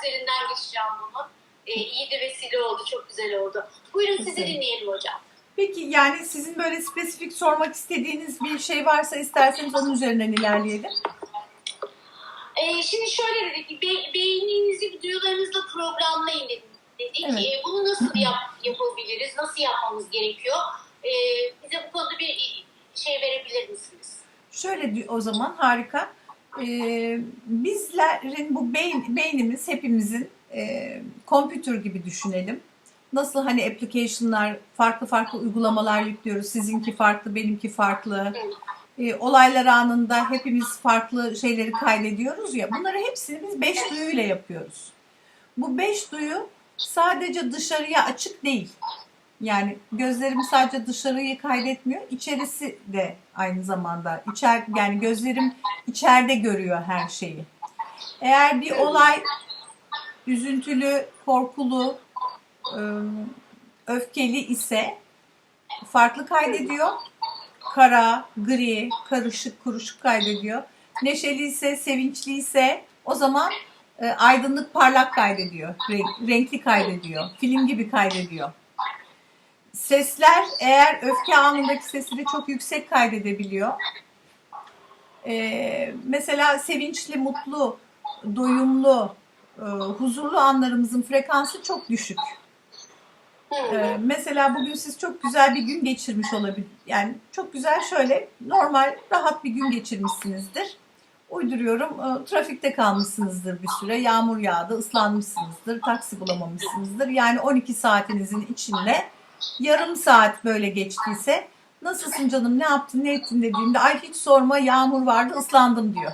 üzerinden geçeceğim bunu. E, iyi de vesile oldu, çok güzel oldu. Buyurun sizi Güzel. dinleyelim hocam. Peki yani sizin böyle spesifik sormak istediğiniz bir şey varsa isterseniz onun üzerinden ilerleyelim. E, şimdi şöyle dedik, be, beyninizi duyularınızla programlayın dedik. Evet. E, bunu nasıl yap, yapabiliriz, nasıl yapmamız gerekiyor? E, bize bu konuda bir şey verebilir misiniz? Şöyle o zaman harika. Ee, bizlerin bu beyin, beynimiz hepimizin e, computer gibi düşünelim. Nasıl hani application'lar, farklı farklı uygulamalar yüklüyoruz. Sizinki farklı, benimki farklı. E, olaylar anında hepimiz farklı şeyleri kaydediyoruz ya. Bunları hepsini biz beş duyuyla yapıyoruz. Bu beş duyu sadece dışarıya açık değil. Yani gözlerim sadece dışarıyı kaydetmiyor, içerisi de aynı zamanda. İçer, yani gözlerim içeride görüyor her şeyi. Eğer bir olay üzüntülü, korkulu, ıı, öfkeli ise farklı kaydediyor. Kara, gri, karışık, kuruşuk kaydediyor. Neşeli ise, sevinçli ise o zaman e, aydınlık, parlak kaydediyor. Renk- renkli kaydediyor. Film gibi kaydediyor. Sesler eğer öfke anındaki sesleri çok yüksek kaydedebiliyor. Ee, mesela sevinçli, mutlu, doyumlu, e, huzurlu anlarımızın frekansı çok düşük. Ee, mesela bugün siz çok güzel bir gün geçirmiş olabilir. Yani çok güzel şöyle normal rahat bir gün geçirmişsinizdir. Uyduruyorum e, trafikte kalmışsınızdır bir süre. Yağmur yağdı, ıslanmışsınızdır, taksi bulamamışsınızdır. Yani 12 saatinizin içinde yarım saat böyle geçtiyse nasılsın canım ne yaptın ne ettin dediğimde ay hiç sorma yağmur vardı ıslandım diyor.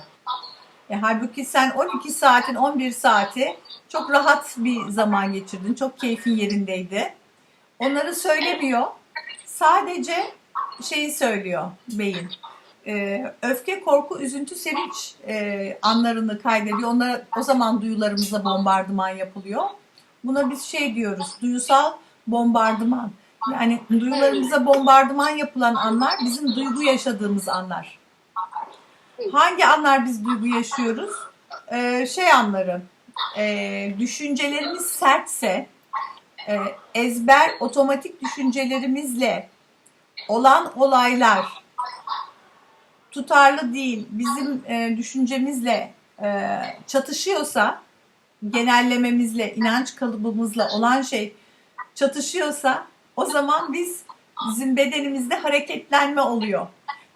E, halbuki sen 12 saatin 11 saati çok rahat bir zaman geçirdin. Çok keyfin yerindeydi. Onları söylemiyor. Sadece şeyi söylüyor beyin. Ee, öfke, korku, üzüntü, sevinç e, anlarını kaydediyor. Onlara o zaman duyularımıza bombardıman yapılıyor. Buna biz şey diyoruz. Duyusal bombardıman. Yani duyularımıza bombardıman yapılan anlar bizim duygu yaşadığımız anlar. Hangi anlar biz duygu yaşıyoruz? Ee, şey anları. e, düşüncelerimiz sertse, e, ezber otomatik düşüncelerimizle olan olaylar tutarlı değil, bizim e, düşüncemizle e, çatışıyorsa, genellememizle, inanç kalıbımızla olan şey çatışıyorsa o zaman biz bizim bedenimizde hareketlenme oluyor.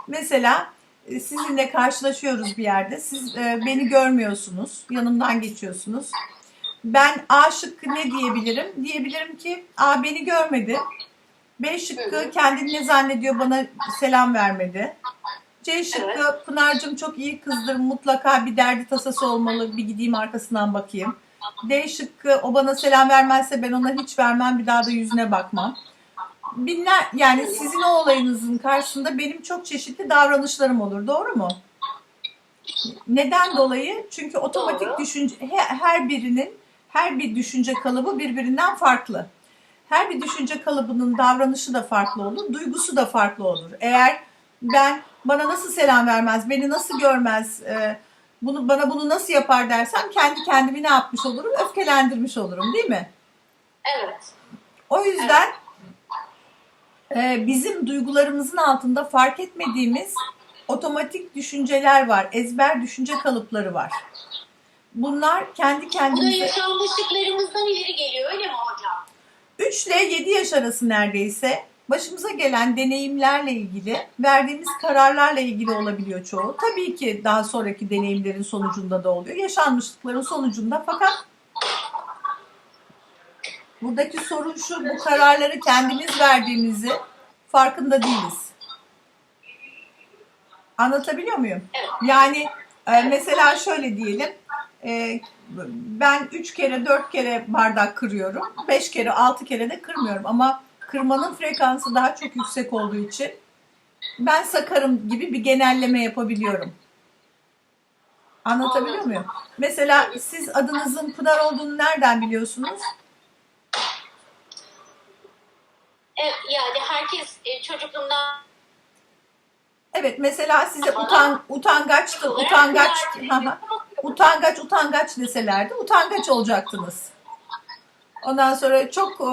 Mesela e, sizinle karşılaşıyoruz bir yerde. Siz e, beni görmüyorsunuz. Yanımdan geçiyorsunuz. Ben A şıkkı ne diyebilirim? Diyebilirim ki A beni görmedi. B şıkkı kendini ne zannediyor bana selam vermedi. C şıkkı Pınar'cığım çok iyi kızdır mutlaka bir derdi tasası olmalı bir gideyim arkasından bakayım. D şıkkı o bana selam vermezse ben ona hiç vermem bir daha da yüzüne bakmam. Binler yani sizin o olayınızın karşısında benim çok çeşitli davranışlarım olur doğru mu? Neden dolayı? Çünkü otomatik Doğru. düşünce he- her birinin her bir düşünce kalıbı birbirinden farklı. Her bir düşünce kalıbının davranışı da farklı olur, duygusu da farklı olur. Eğer ben bana nasıl selam vermez, beni nasıl görmez, e, bunu bana bunu nasıl yapar dersem kendi kendimi ne yapmış olurum? Öfkelendirmiş olurum, değil mi? Evet. O yüzden e, bizim duygularımızın altında fark etmediğimiz otomatik düşünceler var, ezber düşünce kalıpları var. Bunlar kendi Bu da kendimize yaşanmışlıklarımızdan ileri geliyor öyle mi hocam? 3 ile 7 yaş arası neredeyse başımıza gelen deneyimlerle ilgili, verdiğimiz kararlarla ilgili olabiliyor çoğu. Tabii ki daha sonraki deneyimlerin sonucunda da oluyor. Yaşanmışlıkların sonucunda fakat buradaki sorun şu, bu kararları kendimiz verdiğimizi farkında değiliz. Anlatabiliyor muyum? Yani e, mesela şöyle diyelim. e, ben 3 kere 4 kere bardak kırıyorum. 5 kere 6 kere de kırmıyorum. Ama kırmanın frekansı daha çok yüksek olduğu için ben sakarım gibi bir genelleme yapabiliyorum. Anlatabiliyor muyum? Mesela siz adınızın Pınar olduğunu nereden biliyorsunuz? Evet, yani herkes e, çocukluğumdan Evet mesela size utan utangaç. Hı. utangaç utangaç deselerdi utangaç olacaktınız. Ondan sonra çok e,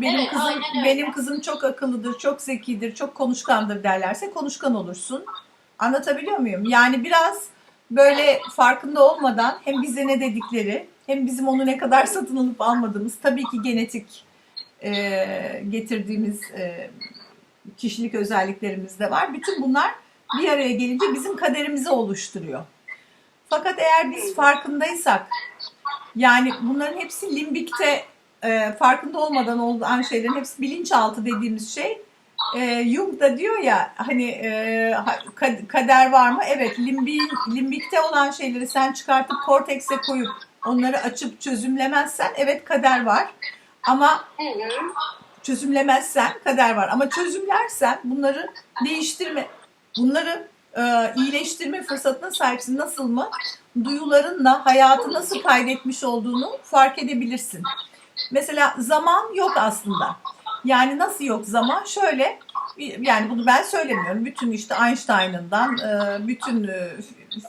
benim Evet, kızım aynen öyle. benim kızım çok akıllıdır, çok zekidir, çok konuşkandır derlerse konuşkan olursun. Anlatabiliyor muyum? Yani biraz böyle farkında olmadan hem bize ne dedikleri hem bizim onu ne kadar satın alıp almadığımız tabii ki genetik e, getirdiğimiz e, kişilik özelliklerimiz de var. Bütün bunlar bir araya gelince bizim kaderimizi oluşturuyor. Fakat eğer biz farkındaysak yani bunların hepsi limbikte e, farkında olmadan olan şeylerin hepsi bilinçaltı dediğimiz şey. E, Jung da diyor ya hani e, kader var mı? Evet limbi, limbikte olan şeyleri sen çıkartıp kortekse koyup onları açıp çözümlemezsen evet kader var. Ama çözümlemezsen kader var. Ama çözümlersen bunları değiştirme, bunları e, iyileştirme fırsatına sahipsin. Nasıl mı? Duyularınla hayatı nasıl kaydetmiş olduğunu fark edebilirsin. Mesela zaman yok aslında. Yani nasıl yok zaman? Şöyle, yani bunu ben söylemiyorum. Bütün işte Einstein'ından e, bütün e,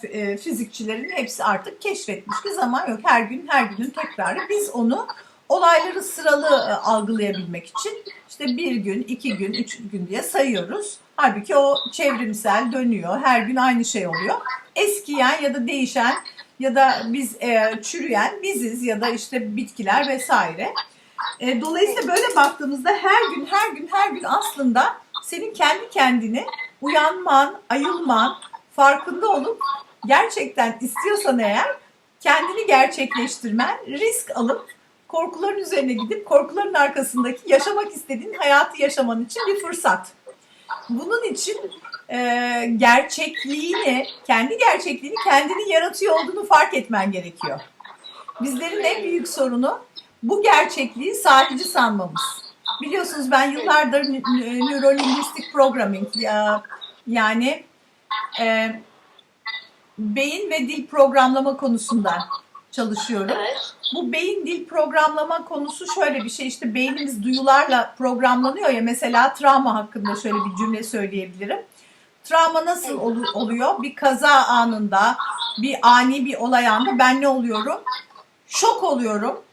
e, fizikçilerin hepsi artık keşfetmiş ki zaman yok. Her gün her günün tekrarı. Biz onu olayları sıralı algılayabilmek için işte bir gün, iki gün, üç gün diye sayıyoruz. Halbuki o çevrimsel dönüyor. Her gün aynı şey oluyor. Eskiyen ya da değişen ya da biz e, çürüyen biziz ya da işte bitkiler vesaire. E, dolayısıyla böyle baktığımızda her gün her gün her gün aslında senin kendi kendini uyanman, ayılman, farkında olup gerçekten istiyorsan eğer kendini gerçekleştirmen, risk alıp korkuların üzerine gidip korkuların arkasındaki yaşamak istediğin hayatı yaşaman için bir fırsat. Bunun için e, gerçekliğini, kendi gerçekliğini kendini yaratıyor olduğunu fark etmen gerekiyor. Bizlerin en büyük sorunu bu gerçekliği sahici sanmamız. Biliyorsunuz ben yıllardır nörolinguistik programming ya, yani e, beyin ve dil programlama konusunda çalışıyorum. Evet. Bu beyin dil programlama konusu şöyle bir şey işte beynimiz duyularla programlanıyor ya mesela travma hakkında şöyle bir cümle söyleyebilirim. Travma nasıl olu- oluyor? Bir kaza anında, bir ani bir olay anında ben ne oluyorum? Şok oluyorum.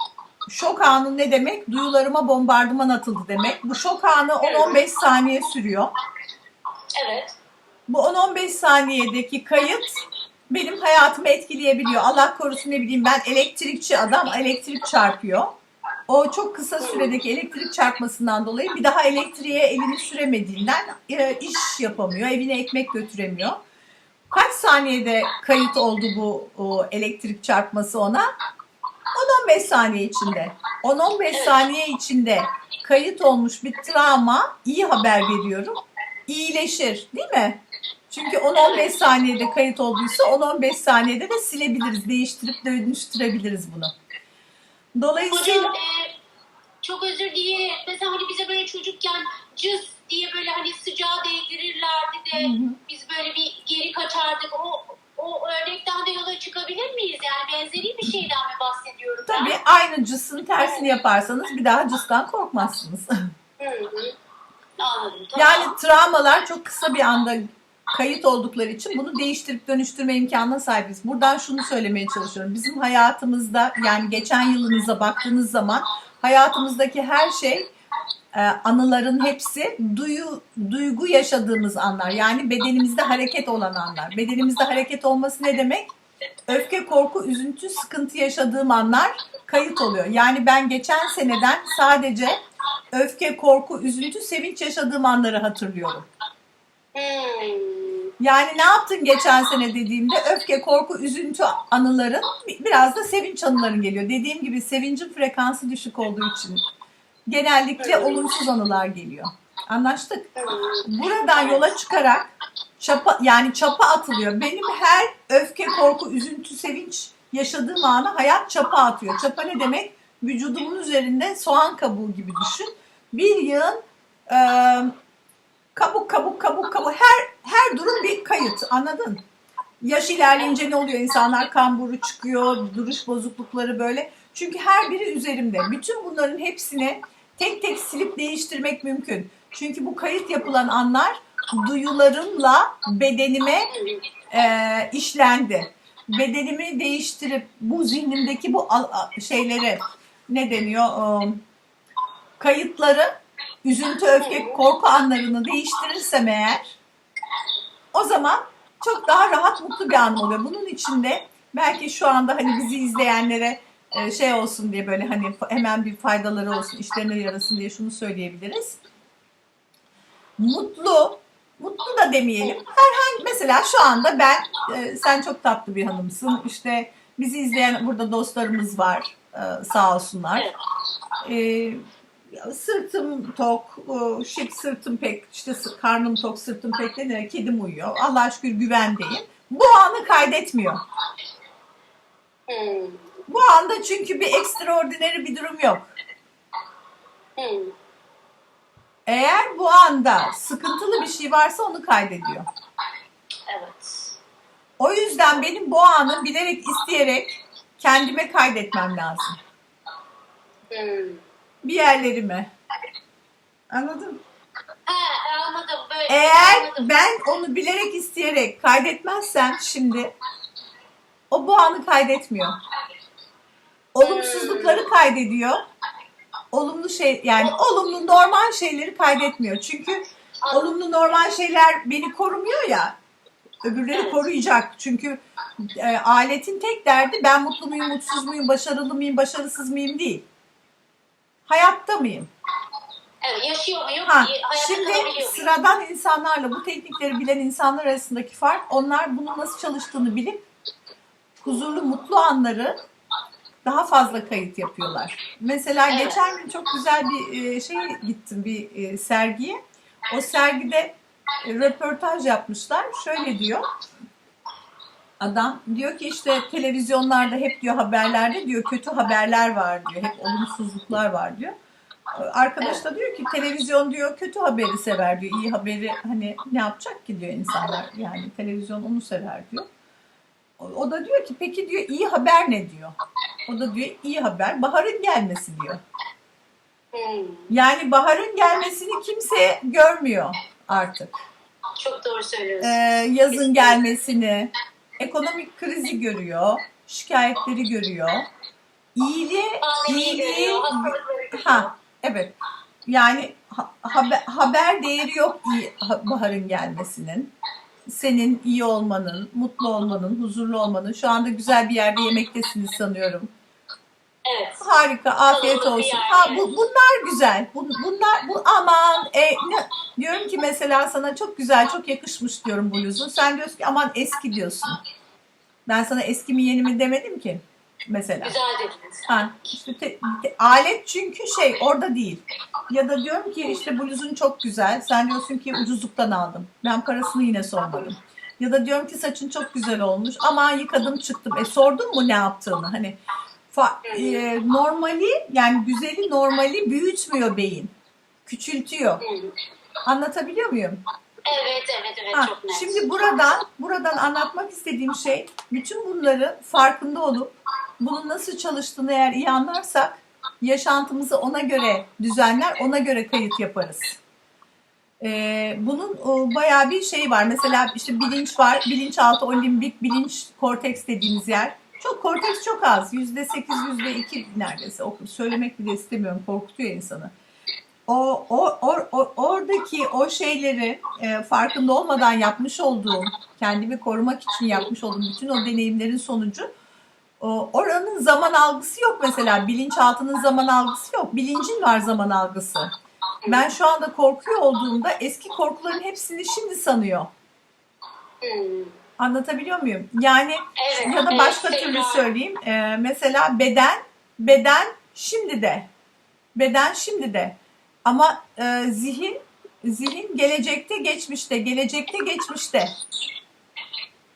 Şok anı ne demek? Duyularıma bombardıman atıldı demek. Bu şok anı 10-15 saniye sürüyor. Evet. Bu 10-15 saniyedeki kayıt benim hayatımı etkileyebiliyor. Allah korusun ne bileyim ben elektrikçi adam elektrik çarpıyor. O çok kısa süredeki elektrik çarpmasından dolayı bir daha elektriğe elini süremediğinden e, iş yapamıyor. Evine ekmek götüremiyor. Kaç saniyede kayıt oldu bu o elektrik çarpması ona? 10-15 saniye içinde. 10-15 Evet. saniye içinde kayıt olmuş bir travma iyi haber veriyorum. İyileşir değil mi? Çünkü 10-15 saniyede kayıt olduysa 10-15 saniyede de silebiliriz, değiştirip dönüştürebiliriz bunu. Dolayısıyla Hocam e, çok özür dilerim. Mesela hani bize böyle çocukken cız diye böyle hani sıcağı değdirirlerdi de Hı hı. biz böyle bir geri kaçardık. O o örnekten de yola çıkabilir miyiz? Yani benzeri bir şeyden mi bahsediyorum ben? tabii aynı cısın tersini yaparsanız bir daha cıstan korkmazsınız. Hı hı. Anladım. Tamam. Yani travmalar çok kısa bir anda kayıt oldukları için bunu değiştirip dönüştürme imkanına sahibiz. Buradan şunu söylemeye çalışıyorum. Bizim hayatımızda yani geçen yılınıza baktığınız zaman hayatımızdaki her şey e, anıların hepsi duyu duygu yaşadığımız anlar. Yani bedenimizde hareket olan anlar. Bedenimizde hareket olması ne demek? Öfke, korku, üzüntü, sıkıntı yaşadığım anlar kayıt oluyor. Yani ben geçen seneden sadece öfke, korku, üzüntü, sevinç yaşadığım anları hatırlıyorum. Hmm. Yani ne yaptın geçen sene dediğimde öfke, korku, üzüntü anıların bi- biraz da sevinç anıların geliyor. Dediğim gibi sevincin frekansı düşük olduğu için genellikle olumsuz anılar geliyor. Anlaştık. Buradan yola çıkarak çapa yani çapa atılıyor. Benim her öfke, korku, üzüntü, sevinç yaşadığım ana hayat çapa atıyor. Çapa ne demek? Vücudumun üzerinde soğan kabuğu gibi düşün. Bir yığın e, kabuk kabuk kabuk kabuk her her durum bir kayıt anladın? Yaş ilerleyince ne oluyor? İnsanlar kamburu çıkıyor, duruş bozuklukları böyle. Çünkü her biri üzerimde. Bütün bunların hepsini tek tek silip değiştirmek mümkün. Çünkü bu kayıt yapılan anlar duyularımla bedenime e, işlendi. bedenimi değiştirip bu zihnimdeki bu şeyleri ne deniyor Im, kayıtları üzüntü, öfke, korku anlarını değiştirirsem eğer o zaman çok daha rahat mutlu bir anım oluyor. Bunun için de belki şu anda hani bizi izleyenlere e, şey olsun diye böyle hani hemen bir faydaları olsun, işlerine yarasın diye şunu söyleyebiliriz. Mutlu, mutlu da demeyelim. Herhangi mesela şu anda ben e, sen çok tatlı bir hanımsın. İşte bizi izleyen burada dostlarımız var. e, sağ olsunlar. Evet. Sırtım tok, e, şık sırtım pek, işte karnım tok, sırtım pek de kedim uyuyor. Allah'a şükür güvendeyim. Bu anı kaydetmiyor. Hmm. Bu anda çünkü bir ekstraordinary bir durum yok. Hmm. Eğer bu anda sıkıntılı bir şey varsa onu kaydediyor. Evet. O yüzden benim bu anı bilerek isteyerek kendime kaydetmem lazım. Hmm. Bir yerlerime. Anladın anladım. Böyle Eğer anladım. ben onu bilerek isteyerek kaydetmezsem şimdi o bu anı kaydetmiyor. Olumsuzlukları kaydediyor. Olumlu şey yani olumlu normal şeyleri kaydetmiyor. Çünkü olumlu normal şeyler beni korumuyor ya. Öbürleri koruyacak. Çünkü e, aletin tek derdi ben mutlu muyum, mutsuz muyum, başarılı mıyım, başarısız mıyım değil. Hayatta mıyım? Evet, yaşıyor muyum? Ha, Hayatta şimdi kalabiliyor muyum? sıradan insanlarla bu teknikleri bilen insanlar arasındaki fark onlar bunun nasıl çalıştığını bilip huzurlu mutlu anları daha fazla kayıt yapıyorlar. Mesela Evet. geçen gün çok güzel bir şeye gittim bir e, sergiye. O sergide e, röportaj yapmışlar. Şöyle diyor. Adam diyor ki işte televizyonlarda hep diyor haberlerde diyor kötü haberler var diyor. Hep olumsuzluklar var diyor. Arkadaş da diyor ki televizyon diyor kötü haberi sever diyor. İyi haberi hani ne yapacak ki diyor insanlar. Yani televizyon onu sever diyor. O, da diyor ki peki diyor iyi haber ne diyor. O da diyor iyi haber baharın gelmesi diyor. Yani baharın gelmesini kimse görmüyor artık. Çok doğru söylüyorsun. Ee, yazın gelmesini, ekonomik krizi görüyor, şikayetleri görüyor. Pandemiyi iyiliği, ha evet. Yani ha- haber, haber değeri yok iyi ha- baharın gelmesinin. Senin iyi olmanın, mutlu olmanın, huzurlu olmanın. Şu anda güzel bir yerde yemektesiniz sanıyorum. Evet. Harika, afiyet Kalabalık bir olsun. yer, Ha evet. bu bunlar güzel. Bu, bunlar bu aman e, ne, diyorum ki mesela sana çok güzel, çok yakışmış diyorum bluzun. Sen diyorsun ki aman eski diyorsun. Ben sana eski mi yeni mi demedim ki mesela. Güzel dediniz. Ha, işte te- te- alet çünkü şey orada değil. Ya da diyorum ki işte bluzun çok güzel. Sen diyorsun ki ucuzluktan aldım. Ben parasını yine sormadım. Ya da diyorum ki saçın çok güzel olmuş. Aman yıkadım çıktım. E sordun mu ne yaptığını? Hani fa- e, normali yani güzeli normali büyütmüyor beyin. Küçültüyor. Anlatabiliyor muyum? Evet, evet, evet. Ha, çok net. şimdi buradan buradan anlatmak istediğim şey bütün bunları farkında olup bunun nasıl çalıştığını eğer iyi anlarsak yaşantımızı ona göre düzenler, ona göre kayıt yaparız. Ee, bunun o, bayağı bir şey var. Mesela işte bilinç var. Bilinçaltı, o limbik, bilinç korteks dediğimiz yer. Çok korteks çok az. Yüzde sekiz, yüzde iki neredeyse. O, söylemek bile istemiyorum. Korkutuyor insanı. O, o, o, o- oradaki o şeyleri e, farkında olmadan yapmış olduğum, kendimi korumak için yapmış olduğum bütün o deneyimlerin sonucu o, oranın zaman algısı yok mesela. Bilinçaltının zaman algısı yok. Bilincin var zaman algısı. Ben şu anda korkuyor olduğumda eski korkuların hepsini şimdi sanıyor. Hmm. Anlatabiliyor muyum? Yani Evet, ya da evet, başka Selma. türlü söyleyeyim. Ee, mesela beden, beden şimdi de. Beden şimdi de. Ama e, zihin, zihin gelecekte, geçmişte, gelecekte, geçmişte.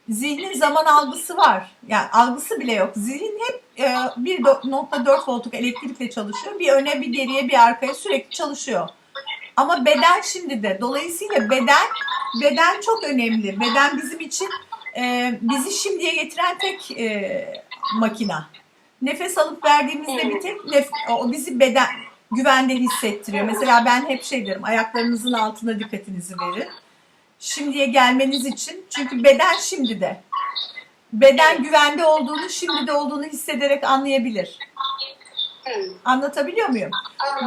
Zihnin zaman algısı var. Yani algısı bile yok. Zihin hep e, 1.4 voltluk elektrikle çalışıyor. Bir öne, bir geriye, bir arkaya sürekli çalışıyor. Ama beden şimdi de. Dolayısıyla beden beden çok önemli. Beden bizim için e, bizi şimdiye getiren tek e, makina. Nefes alıp verdiğimizde bir tek nef- o bizi beden güvende hissettiriyor. Mesela ben hep şey derim ayaklarınızın altına dikkatinizi verin. Şimdiye gelmeniz için çünkü beden şimdi de. beden güvende olduğunu, şimdi de olduğunu hissederek anlayabilir. Anlatabiliyor muyum?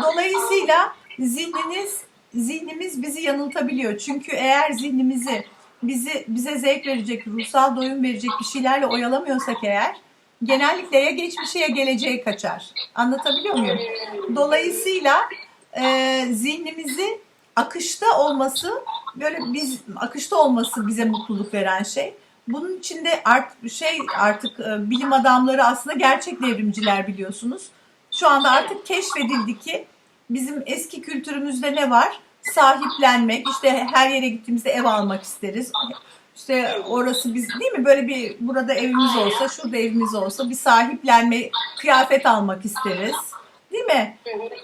Dolayısıyla zihniniz zihnimiz bizi yanıltabiliyor. Çünkü eğer zihnimizi bizi bize zevk verecek, ruhsal doyum verecek bir şeylerle oyalamıyorsak eğer genellikle ya geçmişe ya geleceğe kaçar. Anlatabiliyor muyum? Dolayısıyla e, zihnimizi akışta olması böyle biz akışta olması bize mutluluk veren şey. Bunun içinde art, şey artık e, bilim adamları aslında gerçek devrimciler biliyorsunuz. Şu anda artık keşfedildi ki bizim eski kültürümüzde ne var? Sahiplenmek, işte her yere gittiğimizde ev almak isteriz. İşte orası biz değil mi? Böyle bir burada evimiz olsa, şurada evimiz olsa bir sahiplenme, kıyafet almak isteriz. Değil mi?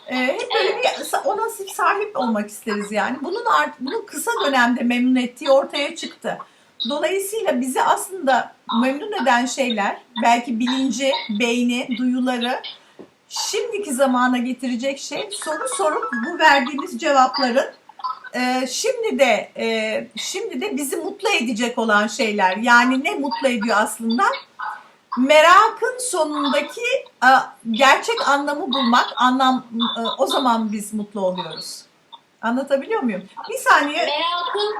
Ee, hep böyle bir ona sahip olmak isteriz yani. Bunun art, bunun kısa dönemde memnun ettiği ortaya çıktı. Dolayısıyla bizi aslında memnun eden şeyler, belki bilinci, beyni, duyuları şimdiki zamana getirecek şey soru sorup bu verdiğimiz cevapların e, şimdi de e, şimdi de bizi mutlu edecek olan şeyler. Yani ne mutlu ediyor aslında? Merakın sonundaki e, gerçek anlamı bulmak, anlam e, o zaman biz mutlu oluyoruz. Anlatabiliyor muyum? Bir saniye. Merakın,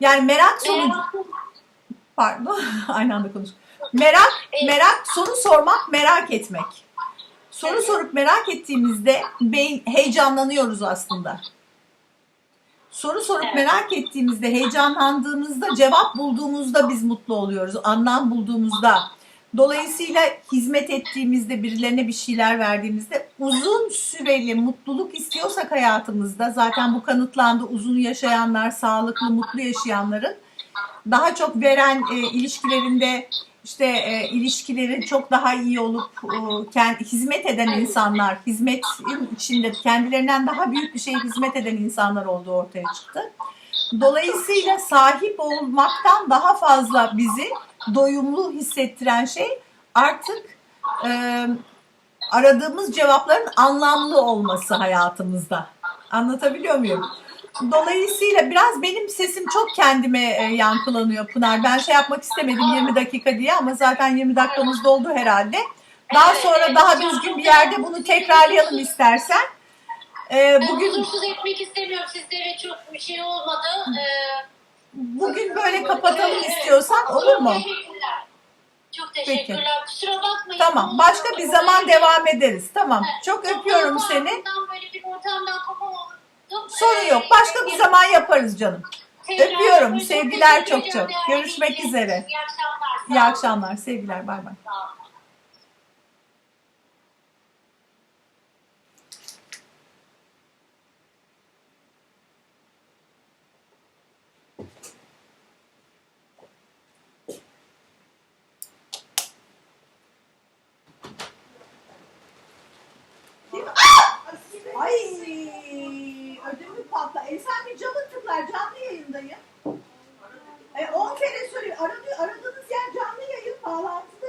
Yani merak sonu merakın, pardon aynı anda konuş. Merak, merak soru sormak, merak etmek. Soru sorup merak ettiğimizde beyin heyecanlanıyoruz aslında. Soru sorup merak ettiğimizde, heyecanlandığımızda, cevap bulduğumuzda biz mutlu oluyoruz. Anlam bulduğumuzda. Dolayısıyla hizmet ettiğimizde, birilerine bir şeyler verdiğimizde uzun süreli mutluluk istiyorsak hayatımızda zaten bu kanıtlandı. Uzun yaşayanlar, sağlıklı, mutlu yaşayanların daha çok veren e, ilişkilerinde işte e, ilişkilerin çok daha iyi olup e, kend- hizmet eden insanlar, hizmetin içinde kendilerinden daha büyük bir şeye hizmet eden insanlar olduğu ortaya çıktı. Dolayısıyla sahip olmaktan daha fazla bizi doyumlu hissettiren şey artık e, aradığımız cevapların anlamlı olması hayatımızda. Anlatabiliyor muyum? Dolayısıyla biraz benim sesim çok kendime e, yankılanıyor Pınar. Ben şey yapmak istemedim 20 dakika diye ama zaten 20 dakikamız doldu herhalde. Daha sonra daha düzgün bir yerde bunu tekrarlayalım istersen. E, Ben bugün huzursuz etmek istemiyorum. Sizlere çok bir şey olmadı. Ee, bugün böyle kapatalım istiyorsan olur mu? Çok teşekkürler. Teşekkürler. Kusura bakmayın. Tamam. Başka bir zaman devam ederiz. Tamam. Çok öpüyorum seni. Böyle bir ortamdan kopamadım. Sorun yok. Başka bir zaman yaparız canım. Öpüyorum. Sevgiler çok çok. Görüşmek üzere. İyi akşamlar. Sevgiler. Bay bay. Ay ödümü patla. E sen bir camı tıklar canlı yayındayım. E 10 kere söylüyor. Aradı, aradığınız yer canlı yayın bağlantı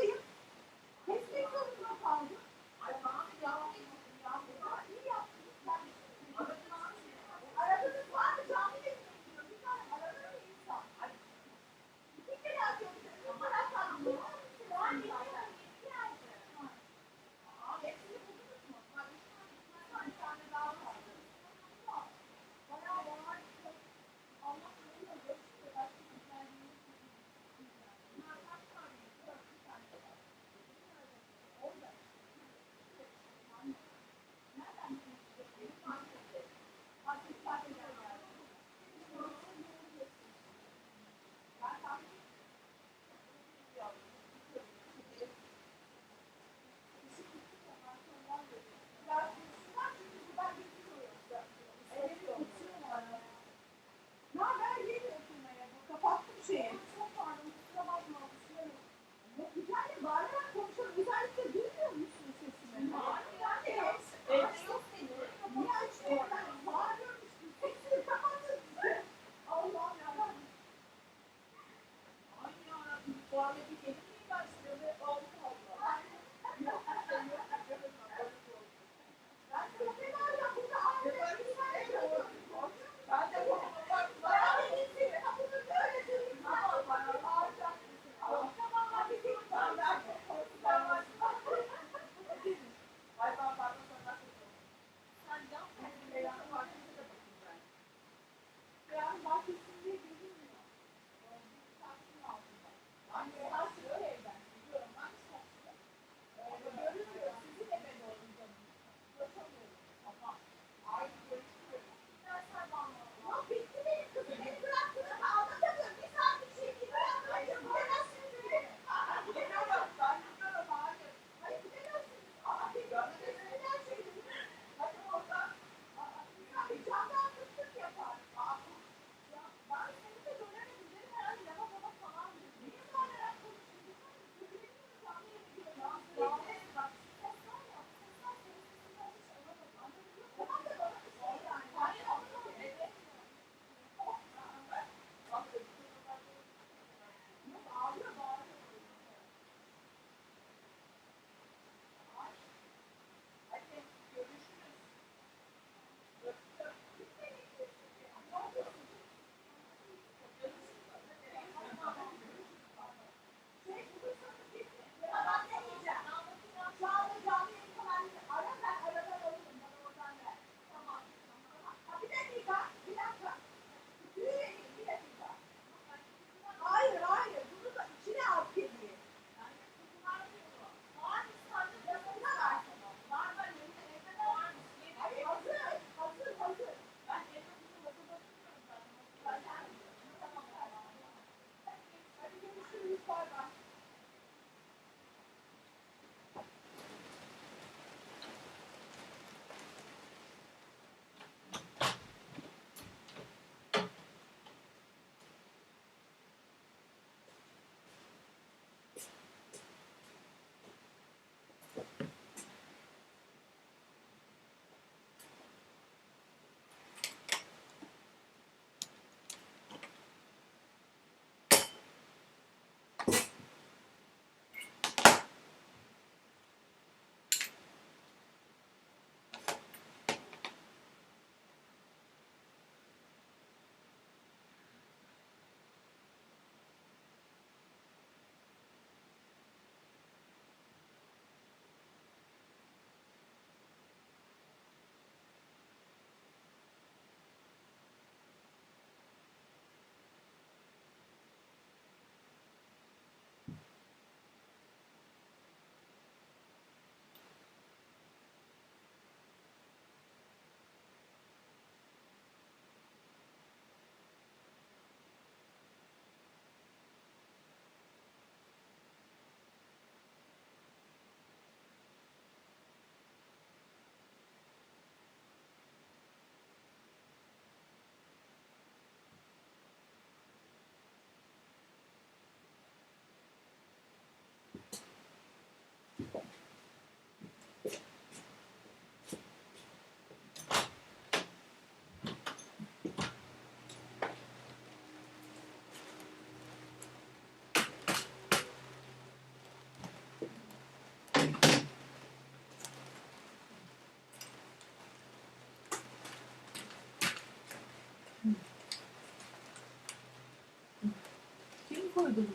koydum.